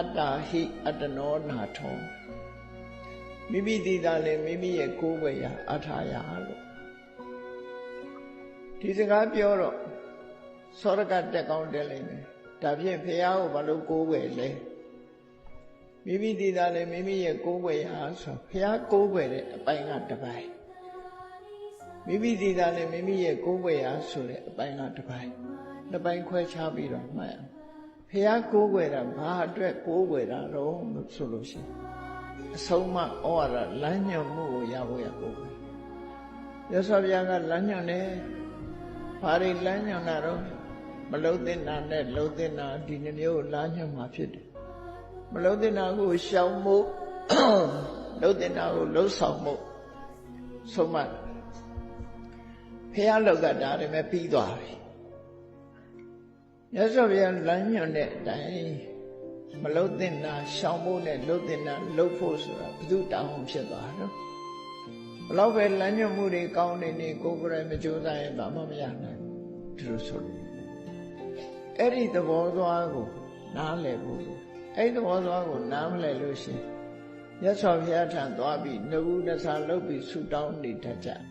အတ္တာဟိအတ္တနောနာထောမိမိတည်တာလည်းမိမိရဲ့ကိုယ်ွယ်ရာအထာယလို့ဒီစကားပြောတော့သောရကတက်ကောင်းတက်လိမ့်မယ်ဒါဖြင့်ဖះကိုဘာလို့ကိုယ်ွယ်လဲမိမိတည်တာလည်းမိမိရဲ့ကိုယ်ွယ်ရာဆိုဖះကိုယ်ွယ်တဲ့အပိုင်းကတစ်ပိုင်းမိမိတည်တာလည်းမိမိရဲ့ကိုယ်ွယ်ရာဆိုတဲ့အပိုင်းကတစ်ပိုင်းနှစ်ပိုင်းခွဲခြားပြီးတော့မှတ်အောင် ဖះကိုးကွယ်တာဘာအတွက်ကိုးကွယ်တာတော့လို့ဆိုလို့ရှိရင်အဆုံးမဩဝါဒလမ်းညွှန်မှုကိုရဖို့ရကိုးကွယ်ရသော်ဗျာကလမ်းညွှန်တယ်ဘာတွေလမ်းညွှန်တာတော့မလုံးသင့်တာနဲ့လုံးသင့်တာဒီနှမျိုးကိုလမ်းညွှန်မှာဖြစ်တယ်မလုံးသင့်တာကိုရှောင်မှုလုံးသင့်တာကိုလုံးဆောင်မှုဆုံးမဖះလောက်ကဒါတွေမဲ့ပြီးသွားပြီ မြတ်စွာဘုရားလမ်းညွှန်တဲ့အတိုင်းမလုတ်တင်တာရှောင်ဖို့နဲ့လုတ်တင်တာလုတ်ဖို့ဆိုတာဘု து တောင်းဖြစ်သွားတော့ဘလောက်ပဲလမ်းညွှန်မှုတွေကောင်းနေနေကိုယ်ကိုယ်တိုင်မကြိုးစားရင်ဘာမှမရနိုင်ဘူးဒီလိုဆိုလို့အဲ့ဒီသဘောသွားကိုနားလည်ဖို့အဲ့ဒီသဘောသွားကိုနားမလည်လို့ရှိရင်မြတ်စွာဘုရားထံသွားပြီးနှုတ်နှစာလုတ်ပြီးဆူတောင်းနေတတ်ကြတယ်